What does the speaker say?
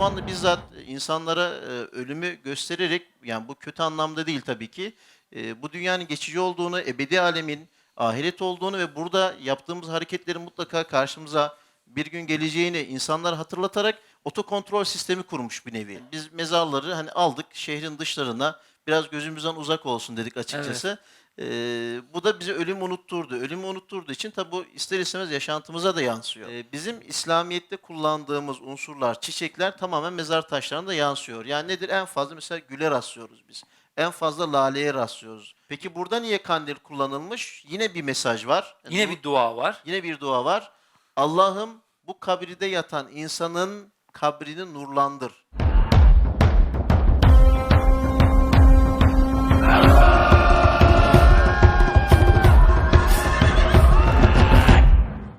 bizzat insanlara e, ölümü göstererek yani bu kötü anlamda değil tabii ki e, bu dünyanın geçici olduğunu, ebedi alemin ahiret olduğunu ve burada yaptığımız hareketlerin mutlaka karşımıza bir gün geleceğini insanlara hatırlatarak otokontrol sistemi kurmuş bir nevi. Biz mezarları hani aldık şehrin dışlarına biraz gözümüzden uzak olsun dedik açıkçası. Ee, bu da bize ölümü unutturdu. Ölümü unutturduğu için tabi bu ister istemez yaşantımıza da yansıyor. Ee, bizim İslamiyet'te kullandığımız unsurlar, çiçekler tamamen mezar taşlarında yansıyor. Yani nedir? En fazla mesela güle rastlıyoruz biz. En fazla laleye rastlıyoruz. Peki burada niye kandil kullanılmış? Yine bir mesaj var. Yani Yine bu- bir dua var. Yine bir dua var. Allah'ım bu kabirde yatan insanın kabrini nurlandır.